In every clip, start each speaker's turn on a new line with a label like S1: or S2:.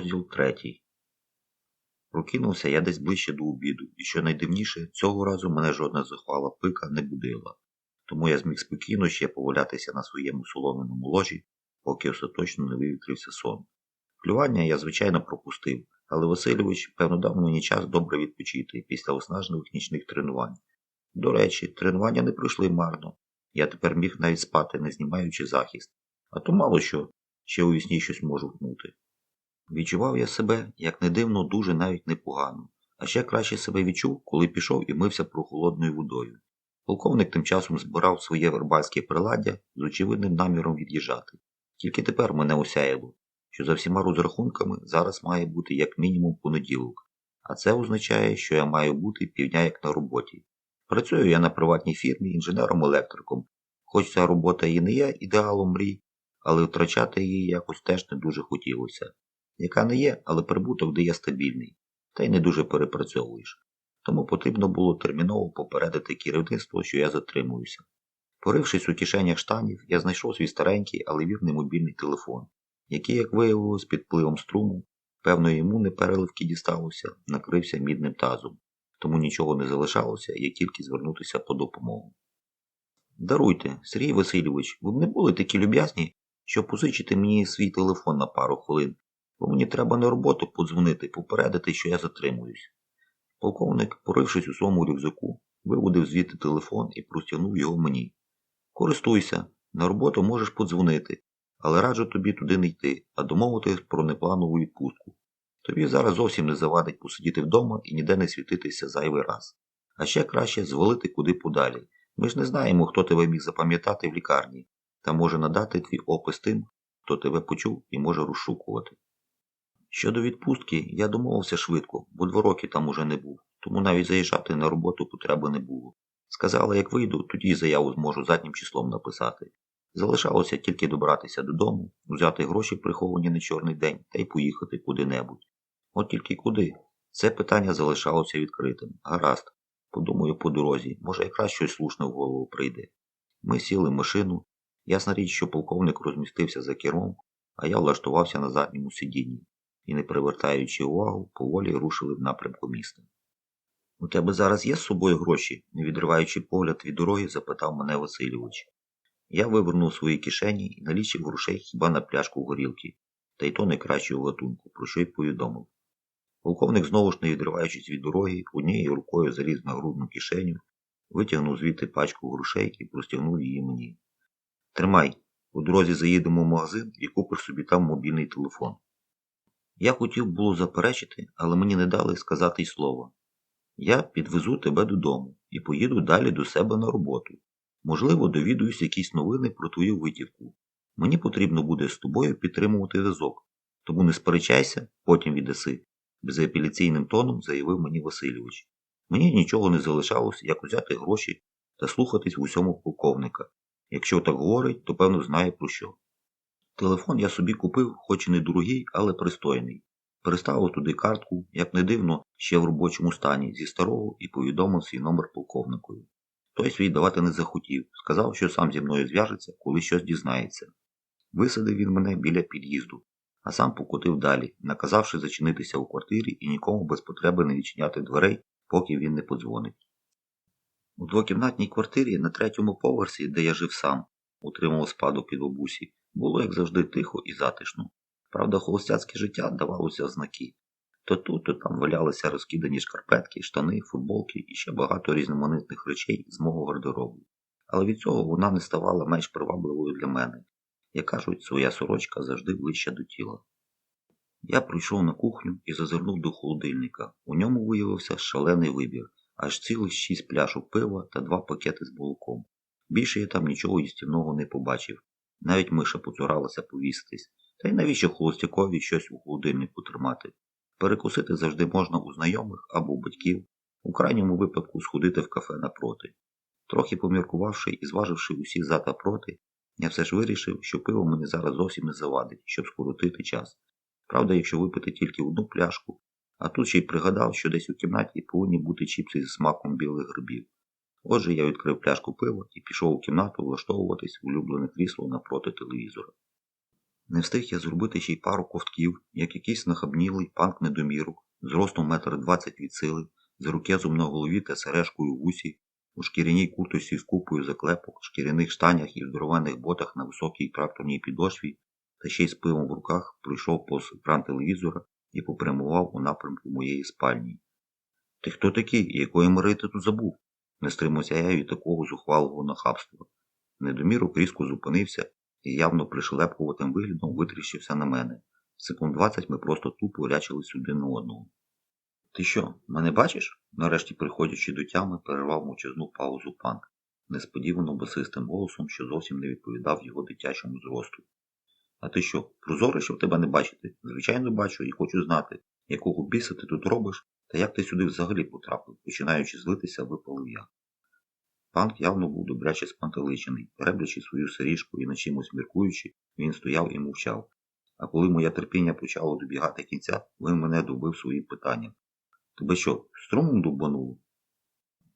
S1: Розділ третій. Прокинувся я десь ближче до обіду, і що найдивніше, цього разу мене жодна зухвала пика не будила, тому я зміг спокійно ще повалятися на своєму соломиному ложі, поки остаточно не вивітрився сон. Плювання я, звичайно, пропустив, але Васильович, певно, дав мені час добре відпочити після оснажливих нічних тренувань. До речі, тренування не пройшли марно. Я тепер міг навіть спати, не знімаючи захист, а то мало що, ще у вісні щось можу гнути. Відчував я себе, як не дивно, дуже навіть непогано, а ще краще себе відчув, коли пішов і мився прохолодною водою. Полковник тим часом збирав своє вербальське приладдя з очевидним наміром від'їжджати. Тільки тепер мене осяяло, що за всіма розрахунками зараз має бути як мінімум понеділок, а це означає, що я маю бути півдня як на роботі. Працюю я на приватній фірмі інженером-електриком, хоч ця робота і не є ідеалом мрій, але втрачати її якось теж не дуже хотілося яка не є, але прибуток дає стабільний, та й не дуже перепрацьовуєш. Тому потрібно було терміново попередити керівництво, що я затримуюся. Порившись у кишенях штанів, я знайшов свій старенький, але вірний мобільний телефон, який, як виявилось, під впливом струму, певно, йому не переливки дісталося, накрився мідним тазом, тому нічого не залишалося, як тільки звернутися по допомогу. Даруйте, Сергій Васильович, ви б не були такі люб'язні, щоб позичити мені свій телефон на пару хвилин, бо мені треба на роботу подзвонити попередити, що я затримуюсь. Полковник, порившись у своєму рюкзаку, виводив звідти телефон і простягнув його мені. Користуйся, на роботу можеш подзвонити, але раджу тобі туди не йти, а домовитись про непланову відпустку. Тобі зараз зовсім не завадить посидіти вдома і ніде не світитися зайвий раз. А ще краще звалити куди подалі. Ми ж не знаємо, хто тебе міг запам'ятати в лікарні, та може надати твій опис тим, хто тебе почув і може розшукувати. Щодо відпустки, я домовився швидко, бо два роки там уже не був, тому навіть заїжджати на роботу потреби не було. Сказала, як вийду, тоді заяву зможу заднім числом написати. Залишалося тільки добратися додому, взяти гроші, приховані на чорний день, та й поїхати куди-небудь. От тільки куди? Це питання залишалося відкритим. Гаразд, подумаю по дорозі, може якраз щось слушне в голову прийде. Ми сіли в машину. Ясна річ, що полковник розмістився за кермом, а я влаштувався на задньому сидінні і, не привертаючи увагу, поволі рушили в напрямку міста. У тебе зараз є з собою гроші? не відриваючи погляд від дороги, запитав мене Васильович. Я вивернув свої кишені і налічив грошей хіба на пляшку горілки, та й то не кращого гатунку, про що й повідомив. Полковник, знову ж не відриваючись від дороги, однією рукою заліз на грудну кишеню, витягнув звідти пачку грошей і простягнув її мені. Тримай, у дорозі заїдемо в магазин і купиш собі там мобільний телефон. Я хотів було заперечити, але мені не дали сказати й слова. Я підвезу тебе додому і поїду далі до себе на роботу. Можливо, довідуюсь якісь новини про твою витівку. Мені потрібно буде з тобою підтримувати зв'язок, тому не сперечайся, потім віддаси, безапеляційним тоном заявив мені Васильович. Мені нічого не залишалось, як взяти гроші та слухатись в усьому полковника. Якщо так говорить, то певно знає про що. Телефон я собі купив, хоч і не дорогий, але пристойний. Переставив туди картку, як не дивно, ще в робочому стані зі старого і повідомив свій номер полковникові. Той свій давати не захотів, сказав, що сам зі мною зв'яжеться, коли щось дізнається. Висадив він мене біля під'їзду, а сам покотив далі, наказавши зачинитися у квартирі і нікому без потреби не відчиняти дверей, поки він не подзвонить. У двокімнатній квартирі на третьому поверсі, де я жив сам, утримував спадок від бабусі, було, як завжди, тихо і затишно. Правда, холостяцьке життя давалося знаки. То тут, то там валялися розкидані шкарпетки, штани, футболки і ще багато різноманітних речей з мого гардеробу. Але від цього вона не ставала менш привабливою для мене. Як кажуть, своя сорочка завжди ближче до тіла. Я прийшов на кухню і зазирнув до холодильника. У ньому виявився шалений вибір, аж цілих шість пляшок пива та два пакети з молоком. Більше я там нічого їстівного не побачив, навіть миша поцуралася повіситись. Та й навіщо холостякові щось у холодильнику тримати? Перекусити завжди можна у знайомих або у батьків, у крайньому випадку сходити в кафе напроти. Трохи поміркувавши і зваживши усі за та проти, я все ж вирішив, що пиво мені зараз зовсім не завадить, щоб скоротити час. Правда, якщо випити тільки одну пляшку, а тут ще й пригадав, що десь у кімнаті повинні бути чіпси зі смаком білих грибів. Отже, я відкрив пляшку пива і пішов у кімнату влаштовуватись в улюблене крісло напроти телевізора. Не встиг я зробити ще й пару ковтків, як якийсь нахабнілий панк недомірок, зростом метр двадцять від сили, з рукезом на голові та сережкою в усі, у шкіряній куртосі з купою заклепок, шкіряних штанях і здорованих ботах на високій тракторній підошві, та ще й з пивом в руках прийшов повз екран телевізора і попрямував у напрямку моєї спальні. Ти хто такий і якої мири ти тут забув? Не стримався я від такого зухвалого нахабства. Недомірок різко зупинився і явно пришелепкуватим виглядом витріщився на мене. Секунд двадцять ми просто тупо рячились один на одного. Ти що, мене бачиш? нарешті, приходячи до тями, перервав мовчазну паузу панк, несподівано басистим голосом, що зовсім не відповідав його дитячому зросту. А ти що, прозоро, щоб тебе не бачити? Звичайно, бачу і хочу знати, якого біса ти тут робиш та як ти сюди взагалі потрапив, починаючи злитися, випалив я. Панк явно був добряче спантеличений, переблячи свою сиріжку і на чимось міркуючи, він стояв і мовчав. А коли моє терпіння почало добігати кінця, він мене добив своїм питанням. Тебе що, струмом дубануло?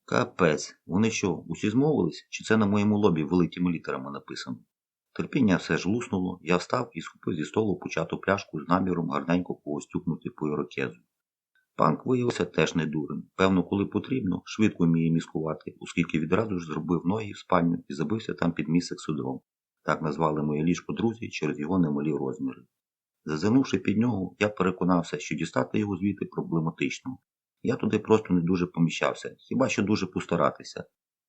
S1: Капець, вони що, усі змовились, чи це на моєму лобі великими літерами написано? Терпіння все ж луснуло, я встав і схопив зі столу почату пляшку з наміром гарненько когостюкнути по ірокезу. Панк виявився теж не дурим. Певно, коли потрібно, швидко вміє міскувати, оскільки відразу ж зробив ноги в спальню і забився там під місце судром. Так назвали моє ліжко друзі через його немалі розміри. Зазирнувши під нього, я переконався, що дістати його звідти проблематично. Я туди просто не дуже поміщався, хіба що дуже постаратися,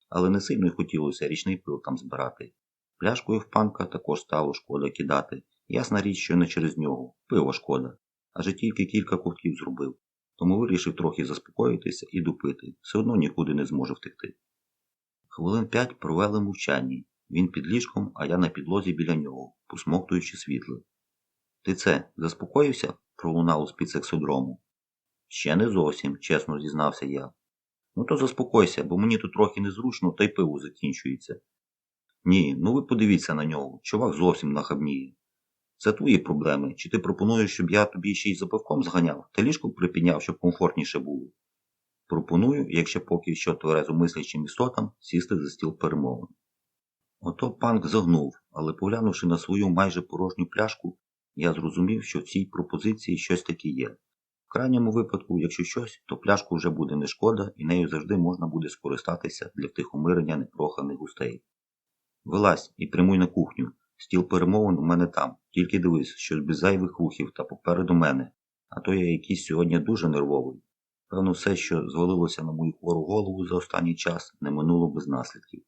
S1: але не сильно й хотілося річний пил там збирати. Пляшкою в панка також стало шкода кидати. Ясна річ, що не через нього, пиво шкода. Адже тільки кілька ковтків зробив тому вирішив трохи заспокоїтися і допити, все одно нікуди не зможе втекти. Хвилин п'ять провели мовчанні. Він під ліжком, а я на підлозі біля нього, посмоктуючи світло. Ти це, заспокоївся? пролунало з під сексодрому. Ще не зовсім, чесно зізнався я. Ну то заспокойся, бо мені тут трохи незручно, та й пиво закінчується. Ні, ну ви подивіться на нього, чувак зовсім нахабніє. Це твої проблеми. Чи ти пропонуєш, щоб я тобі ще й за пивком зганяв, та ліжко припіняв, щоб комфортніше було? Пропоную, якщо поки що тверезо мислячим істотам, сісти за стіл перемовин. Ото панк загнув, але поглянувши на свою майже порожню пляшку, я зрозумів, що в цій пропозиції щось таке є. В крайньому випадку, якщо щось, то пляшку вже буде не шкода і нею завжди можна буде скористатися для втихомирення непроханих густей. Вилазь і прямуй на кухню. Стіл перемовин у мене там, тільки дивись, що без зайвих рухів та попереду мене, а то я якийсь сьогодні дуже нервовий. Певно, все, що звалилося на мою хвору голову за останній час, не минуло без наслідків.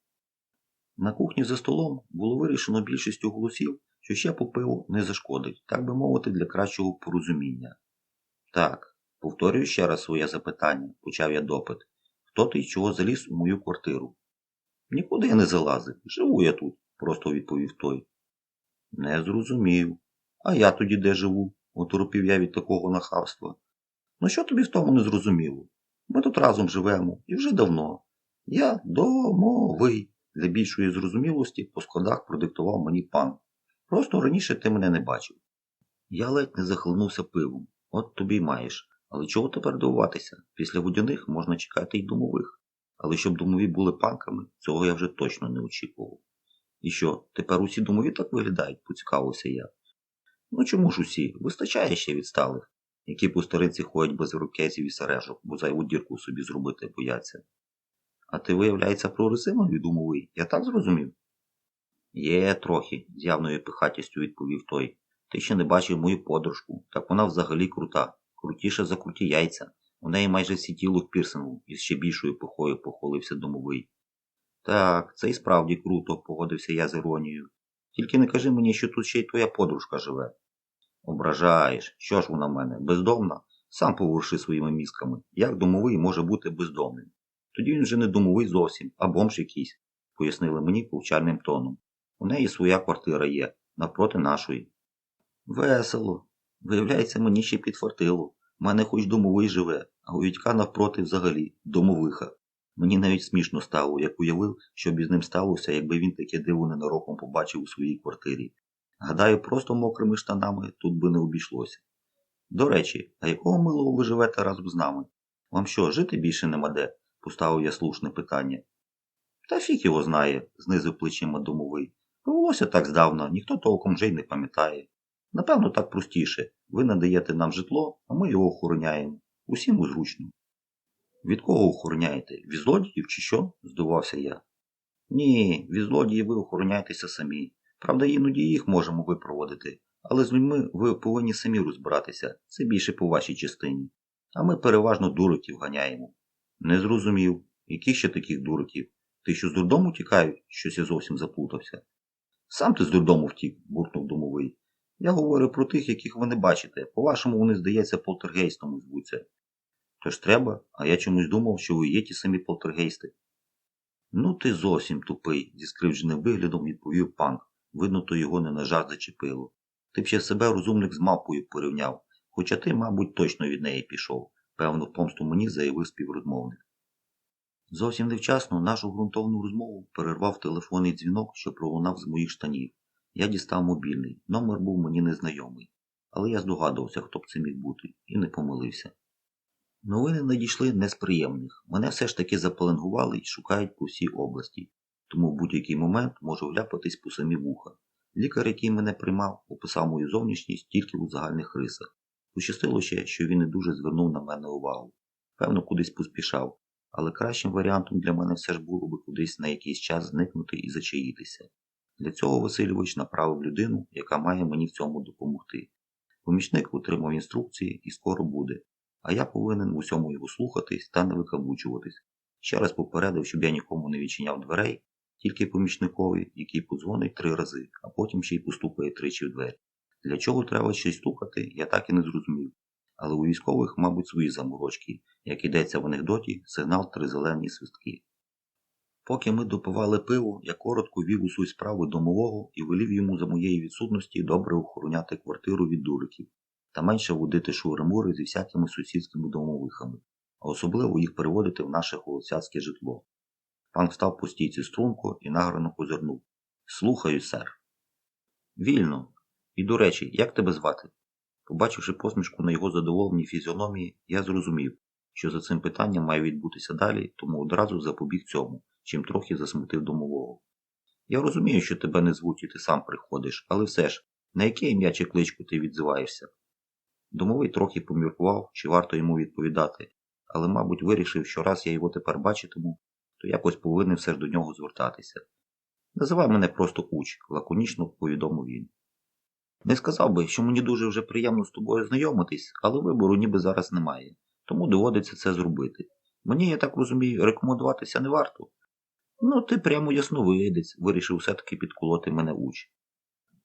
S1: На кухні за столом було вирішено більшістю голосів, що ще по пиву не зашкодить, так би мовити, для кращого порозуміння. Так, повторюю ще раз своє запитання, почав я допит. Хто ти й чого заліз у мою квартиру? Нікуди я не залазив, живу я тут, просто відповів той. Не зрозумів. А я тоді де живу? оторопів я від такого нахавства. Ну що тобі в тому не зрозуміло? Ми тут разом живемо і вже давно. Я домовий. Для більшої зрозумілості по складах продиктував мені пан. Просто раніше ти мене не бачив. Я ледь не захлинувся пивом. От тобі й маєш. Але чого тепер дивуватися? Після водяних можна чекати й домових. Але щоб домові були панками, цього я вже точно не очікував. І що, тепер усі домові так виглядають, поцікавився я. Ну чому ж усі? Вистачає ще відсталих, які по стариці ходять без рукезів і сережок, бо зайву дірку собі зробити бояться. А ти, виявляється, прогресивний домовий, я так зрозумів? Є, трохи, з явною пихатістю відповів той. Ти ще не бачив мою подружку, так вона взагалі крута, крутіше за круті яйця. У неї майже всі тіло в пірсингу і ще більшою похою похвалився домовий. Так, це і справді круто, погодився я з іронією. Тільки не кажи мені, що тут ще й твоя подружка живе. Ображаєш, що ж вона мене, бездомна? Сам поворуши своїми мізками. Як домовий може бути бездомним? Тоді він вже не домовий зовсім, а бомж якийсь, пояснили мені повчальним тоном. У неї своя квартира є, напроти нашої. Весело. Виявляється, мені ще підфартило. У мене хоч домовий живе, а у Вітька навпроти взагалі домовиха. Мені навіть смішно стало, як уявив, що б із ним сталося, якби він таке диво ненароком побачив у своїй квартирі. Гадаю, просто мокрими штанами тут би не обійшлося. До речі, а якого милого ви живете разом з нами? Вам що, жити більше нема де? поставив я слушне питання. Та фіг його знає, знизив плечима домовий. Повелося так здавна, ніхто толком вже й не пам'ятає. Напевно, так простіше. Ви надаєте нам житло, а ми його охороняємо. Усім зручно. Від кого охороняєте? Від злодіїв чи що? здивувався я. Ні, від злодіїв ви охороняєтеся самі. Правда, іноді їх можемо випроводити, але з людьми ви повинні самі розбиратися, це більше по вашій частині. А ми переважно дуриків ганяємо. Не зрозумів, яких ще таких дуриків? Ти що з дурдому тікають? Щось я зовсім заплутався. Сам ти з дурдому втік, буркнув домовий. Я говорю про тих, яких ви не бачите. По-вашому, вони, здається, полтергейстом звуться. Тож треба, а я чомусь думав, що ви є ті самі полтергейсти. Ну, ти зовсім тупий, зі скривдженим виглядом відповів панк. Видно, то його не на жарт зачепило. Ти б ще себе розумник з мавпою порівняв, хоча ти, мабуть, точно від неї пішов, певно, помсту мені заявив співрозмовник. Зовсім невчасно нашу ґрунтовну розмову перервав телефонний дзвінок, що пролунав з моїх штанів. Я дістав мобільний, номер був мені незнайомий, але я здогадувався, хто б це міг бути, і не помилився. Новини надійшли не з приємних. Мене все ж таки запаленгували і шукають по всій області, тому в будь-який момент можу вляпатись по самі вуха. Лікар, який мене приймав, описав мою зовнішність тільки у загальних рисах. Пощастило ще, що він не дуже звернув на мене увагу. Певно, кудись поспішав, але кращим варіантом для мене все ж було би кудись на якийсь час зникнути і зачаїтися. Для цього Васильович направив людину, яка має мені в цьому допомогти. Помічник отримав інструкції і скоро буде, а я повинен в усьому його слухатись та не викабучуватись. Ще раз попередив, щоб я нікому не відчиняв дверей, тільки помічникові, який подзвонить три рази, а потім ще й постукає тричі в двері. Для чого треба щось стукати, я так і не зрозумів. Але у військових, мабуть, свої заморочки, як йдеться в анекдоті, сигнал три зелені свистки. Поки ми допивали пиво, я коротко вів у суть справи домового і велів йому за моєї відсутності добре охороняти квартиру від дуриків та менше водити шури-мури зі всякими сусідськими домовихами, а особливо їх переводити в наше холостяцьке житло. Пан встав по стійці струнко і награно позирнув. Слухаю, сер. Вільно. І, до речі, як тебе звати? Побачивши посмішку на його задоволеній фізіономії, я зрозумів, що за цим питанням має відбутися далі, тому одразу запобіг цьому, чим трохи засмутив домового. Я розумію, що тебе не звуть і ти сам приходиш, але все ж, на яке ім'я чи кличку ти відзиваєшся? Домовий трохи поміркував, чи варто йому відповідати, але, мабуть, вирішив, що раз я його тепер бачитиму, то якось повинен все ж до нього звертатися. Називай мене просто уч, лаконічно повідомив він. Не сказав би, що мені дуже вже приємно з тобою знайомитись, але вибору ніби зараз немає, тому доводиться це зробити. Мені, я так розумію, рекомендуватися не варто. Ну, ти прямо ясновидець, вирішив все-таки підколоти мене уч.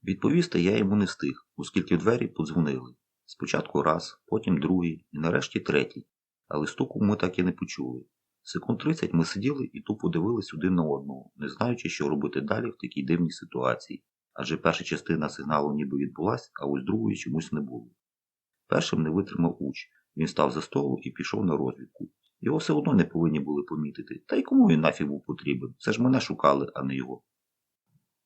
S1: Відповісти я йому не встиг, оскільки в двері подзвонили. Спочатку раз, потім другий і нарешті третій, але стуку ми так і не почули. Секунд 30 ми сиділи і тупо дивились один на одного, не знаючи, що робити далі в такій дивній ситуації, адже перша частина сигналу ніби відбулась, а ось другої чомусь не було. Першим не витримав уч, він став за столу і пішов на розвідку. Його все одно не повинні були помітити, та й кому він нафіг був потрібен, це ж мене шукали, а не його.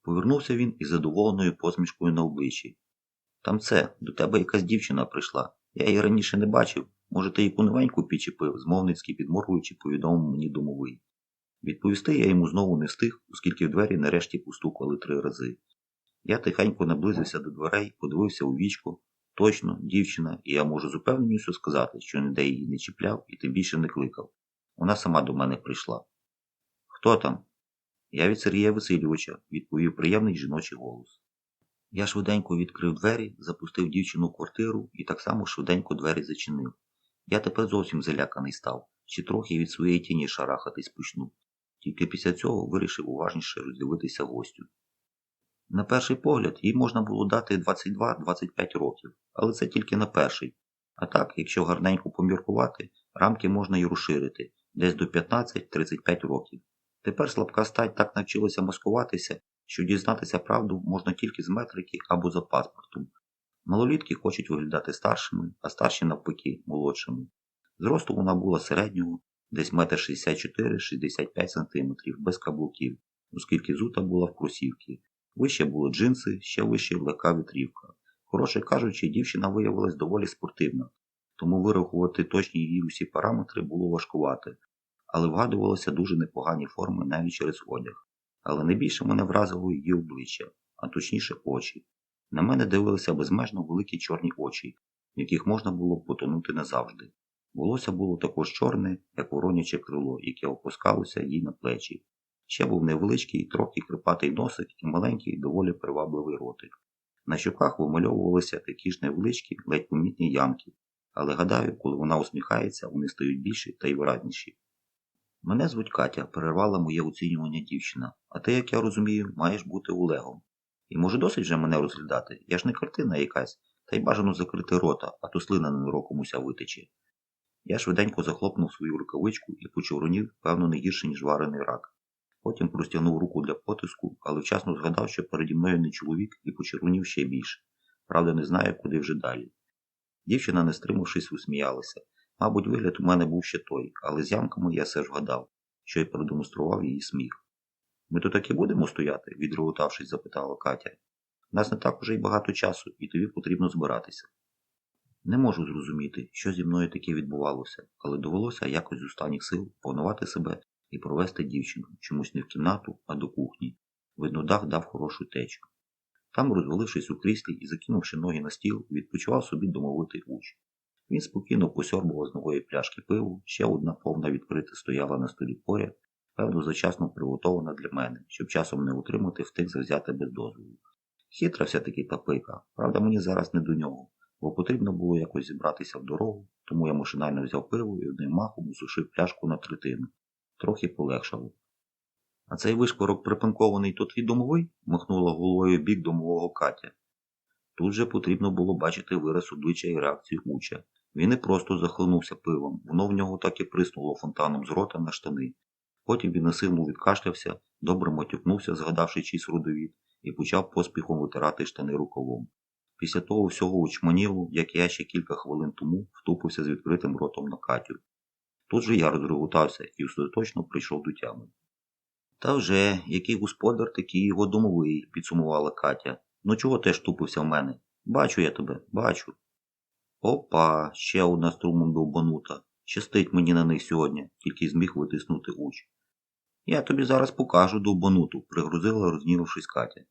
S1: Повернувся він із задоволеною посмішкою на обличчі. Там це, до тебе якась дівчина прийшла. Я її раніше не бачив. Може, ти яку новеньку підчепив, змовницький підморгуючи, повідомив мені домовий. Відповісти я йому знову не встиг, оскільки в двері нарешті постукали три рази. Я тихенько наблизився до дверей, подивився у вічко. Точно, дівчина, і я можу з упевненістю сказати, що ніде її не чіпляв і тим більше не кликав. Вона сама до мене прийшла. Хто там? Я від Сергія Васильовича, відповів приємний жіночий голос. Я швиденько відкрив двері, запустив дівчину в квартиру і так само швиденько двері зачинив. Я тепер зовсім заляканий став, чи трохи від своєї тіні шарахатись почну. Тільки після цього вирішив уважніше роздивитися гостю. На перший погляд, їй можна було дати 22-25 років, але це тільки на перший. А так, якщо гарненько поміркувати, рамки можна й розширити десь до 15-35 років. Тепер слабка стать так навчилася маскуватися, що дізнатися правду можна тільки з метрики або за паспортом. Малолітки хочуть виглядати старшими, а старші навпаки молодшими. Зросту вона була середнього, десь 1,64-65 см без каблуків, оскільки зута була в кросівки. Вище були джинси, ще вище легка вітрівка. Коротше кажучи, дівчина виявилась доволі спортивна, тому вирахувати точні її усі параметри було важкувати, але вгадувалися дуже непогані форми навіть через одяг. Але найбільше мене вразило її обличчя, а точніше очі. На мене дивилися безмежно великі чорні очі, в яких можна було потонути назавжди. Волосся було також чорне, як вороняче крило, яке опускалося їй на плечі. Ще був невеличкий, трохи крипатий носик і маленький, доволі привабливий ротик. На щоках вимальовувалися такі ж невеличкі, ледь помітні ямки, але гадаю, коли вона усміхається, вони стають більші та й виразніші. Мене звуть Катя, перервала моє оцінювання дівчина, а ти, як я розумію, маєш бути Олегом. І може досить вже мене розглядати? Я ж не картина якась, та й бажано закрити рота, а то слина ненароком уся витече. Я швиденько захлопнув свою рукавичку і почервонів, певно, не гірше, ніж варений рак. Потім простягнув руку для потиску, але вчасно згадав, що переді мною не чоловік і почервонів ще більше. Правда, не знаю, куди вже далі. Дівчина, не стримавшись, усміялася. Мабуть, вигляд у мене був ще той, але з ямками я все ж вгадав, що й продемонстрував її сміх. Ми тут таки будемо стояти? відреготавшись, запитала Катя. У нас не так уже й багато часу, і тобі потрібно збиратися. Не можу зрозуміти, що зі мною таке відбувалося, але довелося якось з останніх сил повнувати себе і провести дівчину чомусь не в кімнату, а до кухні. Видно, дах дав хорошу течку. Там, розвалившись у кріслі і закинувши ноги на стіл, відпочивав собі домовитий уч. Він спокійно посьорбував з нової пляшки пиву, ще одна повна відкрита стояла на столі поряд, певно, зачасно приготована для мене, щоб часом не утримати втик завзяти без дозволу. Хитра все-таки та пика, правда, мені зараз не до нього, бо потрібно було якось зібратися в дорогу, тому я машинально взяв пиво і одним махом усушив пляшку на третину. Трохи полегшало. А цей вишкорок припанкований то твій домовий? махнула головою бік домового Катя. Тут же потрібно було бачити вираз обличчя і реакцію уча. Він не просто захлинувся пивом, воно в нього так і приснуло фонтаном з рота на штани. Потім він насильно відкашлявся, добре матюкнувся, згадавши чийсь родовід, і почав поспіхом витирати штани рукавом. Після того всього учманіло, як я ще кілька хвилин тому втупився з відкритим ротом на Катю. Тут же я розреготався і остаточно прийшов до тями. Та вже, який господар, такий його домовий, підсумувала Катя. Ну чого теж тупився в мене? Бачу я тебе, бачу. Опа, ще одна струмом довбанута. Щастить мені на них сьогодні, тільки зміг витиснути уч. Я тобі зараз покажу довбануту, пригрозила, рознівавшись Катя.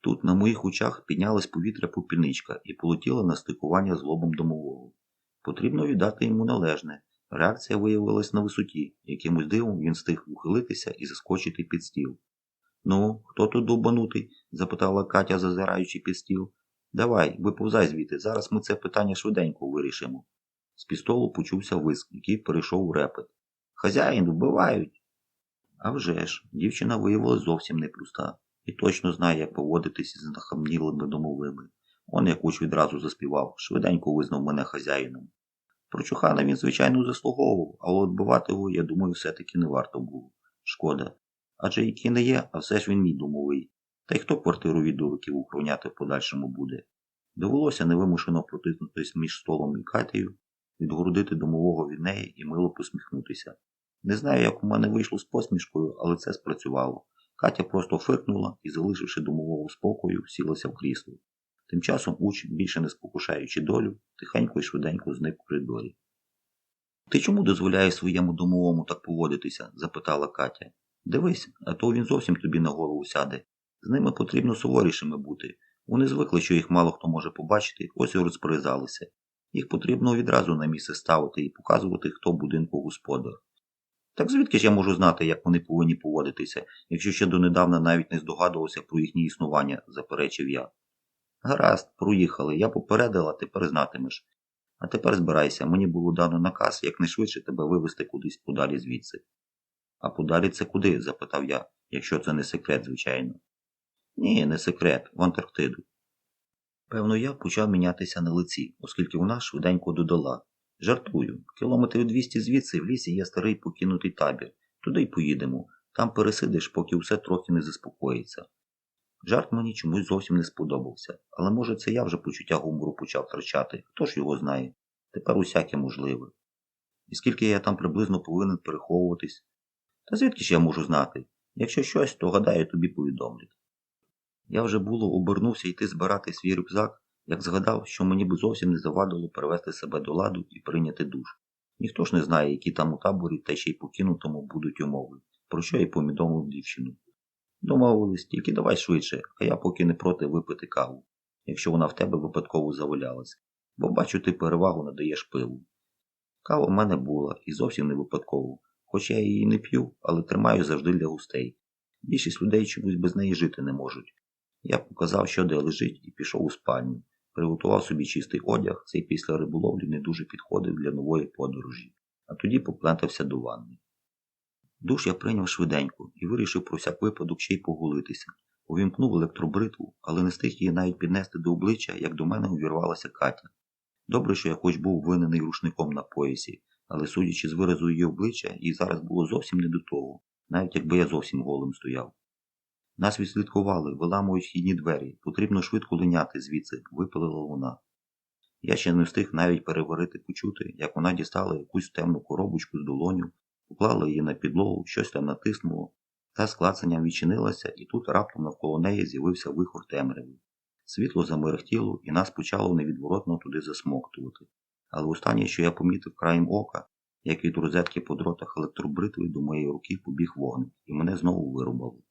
S1: Тут на моїх очах піднялась повітря попільничка і полетіла на стикування з лобом домового. Потрібно віддати йому належне. Реакція виявилась на висоті, якимось дивом він встиг ухилитися і заскочити під стіл. Ну, хто тут довбанутий? запитала Катя, зазираючи під стіл. Давай, виповзай звідти, зараз ми це питання швиденько вирішимо. З пістолу почувся виск, який перейшов у репет. Хазяїн вбивають. А вже ж, дівчина виявилася зовсім не пруста і точно знає, як поводитися з нахамнілими домовими. Он як уч відразу заспівав, швиденько визнав мене хазяїном. Прочухана він, звичайно, заслуговував, але відбивати його, я думаю, все-таки не варто було. Шкода. Адже який не є, а все ж він мій домовий. Та й хто квартиру від дуриків охороняти в подальшому буде. Довелося невимушено протиснутися між столом і Катею, відгородити домового від неї і мило посміхнутися. Не знаю, як у мене вийшло з посмішкою, але це спрацювало. Катя просто фиркнула і, залишивши домового спокою, сілася в крісло. Тим часом уч, більше не спокушаючи долю, тихенько і швиденько зник в коридорі. Ти чому дозволяєш своєму домовому так поводитися? запитала Катя. Дивись, а то він зовсім тобі на голову сяде. З ними потрібно суворішими бути. Вони звикли, що їх мало хто може побачити, ось і розпоризалися. Їх потрібно відразу на місце ставити і показувати, хто будинку господар. Так звідки ж я можу знати, як вони повинні поводитися, якщо ще донедавна навіть не здогадувався про їхнє існування, заперечив я. Гаразд, проїхали, я попередила, тепер знатимеш. А тепер збирайся, мені було дано наказ якнайшвидше тебе вивезти кудись подалі звідси. А подалі це куди? запитав я, якщо це не секрет, звичайно. Ні, не секрет, в Антарктиду. Певно, я почав мінятися на лиці, оскільки вона швиденько додала. Жартую, кілометрів 200 звідси в лісі є старий покинутий табір. Туди й поїдемо. Там пересидиш, поки все трохи не заспокоїться. Жарт мені чомусь зовсім не сподобався, але може це я вже почуття гумору почав втрачати, хто ж його знає. Тепер усяке можливе. І скільки я там приблизно повинен переховуватись? Та звідки ж я можу знати? Якщо щось, то гадаю, тобі повідомлять. Я вже було обернувся йти збирати свій рюкзак, як згадав, що мені б зовсім не завадило привести себе до ладу і прийняти душ. Ніхто ж не знає, які там у таборі та ще й покинутому будуть умови, про що й повідомив дівчину. Домовились, тільки давай швидше, а я поки не проти випити каву. якщо вона в тебе випадково завалялась, бо бачу, ти перевагу надаєш пиву. Кава в мене була і зовсім не випадково, хоч я її не п'ю, але тримаю завжди для гостей. Більшість людей чомусь без неї жити не можуть. Я показав, що де лежить, і пішов у спальню. Приготував собі чистий одяг, цей після риболовлі не дуже підходив для нової подорожі, а тоді поплентався до ванни. Душ я прийняв швиденько і вирішив про всяк випадок ще й поголитися. Увімкнув електробритву, але не встиг її навіть піднести до обличчя, як до мене увірвалася Катя. Добре, що я хоч був винений рушником на поясі, але судячи з виразу її обличчя, їй зараз було зовсім не до того, навіть якби я зовсім голим стояв. Нас відслідкували, виламують вхідні двері, потрібно швидко линяти звідси, випалила вона. Я ще не встиг навіть переварити почути, як вона дістала якусь темну коробочку з долоню, поклала її на підлогу, щось там натиснуло, та з клацанням відчинилася, і тут раптом навколо неї з'явився вихор темряви. Світло замерехтіло, і нас почало невідворотно туди засмоктувати. Але останнє, що я помітив краєм ока, як від розетки по дротах електробритви до моєї руки побіг вогник, і мене знову вирубало.